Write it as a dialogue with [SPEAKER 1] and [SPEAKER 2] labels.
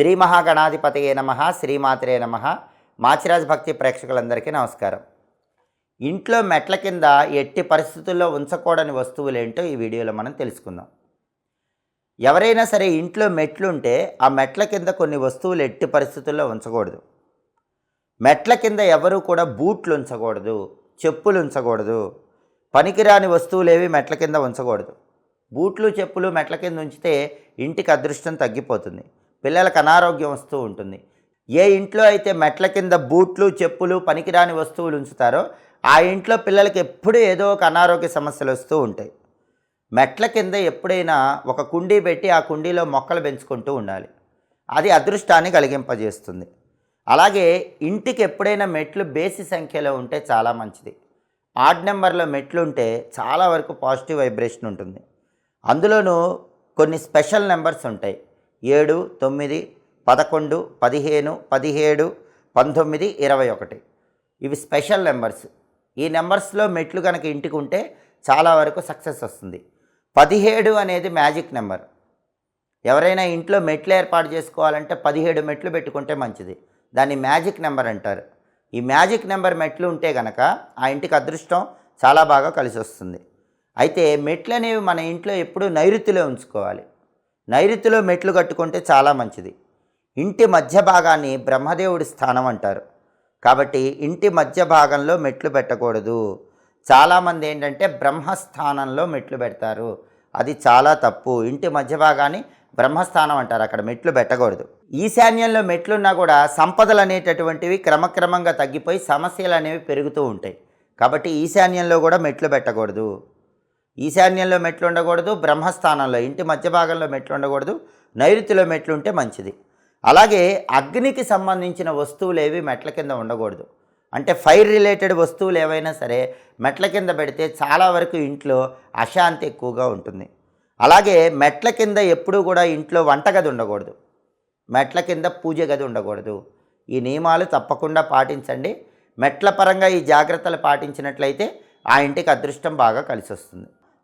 [SPEAKER 1] శ్రీ మహాగణాధిపతయే నమ శ్రీమాత్రే నమ. మాచిరాజ్ భక్తి ప్రేక్షకులందరికీ నమస్కారం. ఇంట్లో మెట్ల కింద ఎట్టి పరిస్థితుల్లో ఉంచకూడని వస్తువులు ఏంటో ఈ వీడియోలో మనం తెలుసుకుందాం. ఎవరైనా సరే ఇంట్లో మెట్లుంటే ఆ మెట్ల కింద కొన్ని వస్తువులు ఎట్టి పరిస్థితుల్లో ఉంచకూడదు. మెట్ల కింద ఎవరు కూడా బూట్లు ఉంచకూడదు చెప్పులు ఉంచకూడదు పనికిరాని వస్తువులు ఏవి మెట్ల కింద ఉంచకూడదు. బూట్లు చెప్పులు మెట్ల కింద ఉంచితే ఇంటికి అదృష్టం తగ్గిపోతుంది. పిల్లలకు అనారోగ్యం వస్తూ ఉంటుంది. ఏ ఇంట్లో అయితే మెట్ల కింద బూట్లు చెప్పులు పనికిరాని వస్తువులు ఉంచుతారో ఆ ఇంట్లో పిల్లలకి ఎప్పుడూ ఏదో ఒక అనారోగ్య సమస్యలు వస్తూ ఉంటాయి. మెట్ల కింద ఎప్పుడైనా ఒక కుండీ పెట్టి ఆ కుండీలో మొక్కలు పెంచుకుంటూ ఉండాలి. అది అదృష్టాన్ని కలిగింపజేస్తుంది. అలాగే ఇంటికి ఎప్పుడైనా మెట్లు బేసి సంఖ్యలో ఉంటే చాలా మంచిది. ఆడ్ నెంబర్లో మెట్లు ఉంటే చాలా వరకు పాజిటివ్ వైబ్రేషన్ ఉంటుంది. అందులోనూ కొన్ని స్పెషల్ నెంబర్స్ ఉంటాయి. ఏడు తొమ్మిది పదకొండు పదిహేను పదిహేడు పంతొమ్మిది ఇరవై ఒకటి. ఇవి స్పెషల్ నెంబర్స్. ఈ నెంబర్స్లో మెట్లు కనుక ఇంటికి ఉంటే చాలా వరకు సక్సెస్ వస్తుంది. పదిహేడు అనేది మ్యాజిక్ నెంబర్. ఎవరైనా ఇంట్లో మెట్లు ఏర్పాటు చేసుకోవాలంటే పదిహేడు మెట్లు పెట్టుకుంటే మంచిది. దాన్ని మ్యాజిక్ నెంబర్ అంటారు. ఈ మ్యాజిక్ నెంబర్ మెట్లు ఉంటే కనుక ఆ ఇంటికి అదృష్టం చాలా బాగా కలిసి వస్తుంది. అయితే మెట్లు అనేవి మన ఇంట్లో ఎప్పుడూ నైరుతిలో ఉంచుకోవాలి. నైరుతిలో మెట్లు కట్టుకుంటే చాలా మంచిది. ఇంటి మధ్య భాగాన్ని బ్రహ్మదేవుడి స్థానం అంటారు. కాబట్టి ఇంటి మధ్య భాగంలో మెట్లు పెట్టకూడదు. చాలామంది ఏంటంటే బ్రహ్మస్థానంలో మెట్లు పెడతారు. అది చాలా తప్పు. ఇంటి మధ్య భాగాన్ని బ్రహ్మస్థానం అంటారు. అక్కడ మెట్లు పెట్టకూడదు. ఈశాన్యంలో మెట్లున్నా కూడా సంపదలు అనేటటువంటివి క్రమక్రమంగా తగ్గిపోయి సమస్యలు అనేవి పెరుగుతూ ఉంటాయి. కాబట్టి ఈశాన్యంలో కూడా మెట్లు పెట్టకూడదు. ఈశాన్యంలో మెట్లు ఉండకూడదు బ్రహ్మస్థానంలో ఇంటి మధ్య భాగంలో మెట్లు ఉండకూడదు నైరుతిలో మెట్లు ఉంటే మంచిది. అలాగే అగ్నికి సంబంధించిన వస్తువులు ఏవి మెట్ల కింద ఉండకూడదు. అంటే ఫైర్ రిలేటెడ్ వస్తువులు ఏవైనా సరే మెట్ల కింద పెడితే చాలా వరకు ఇంట్లో అశాంతి ఎక్కువగా ఉంటుంది. అలాగే మెట్ల కింద ఎప్పుడూ కూడా ఇంట్లో వంటగది ఉండకూడదు. మెట్ల కింద పూజ గది ఉండకూడదు. ఈ నియమాలు తప్పకుండా పాటించండి. మెట్ల పరంగా ఈ జాగ్రత్తలు పాటించినట్లయితే ఆ ఇంటికి అదృష్టం బాగా కలిసి వస్తుంది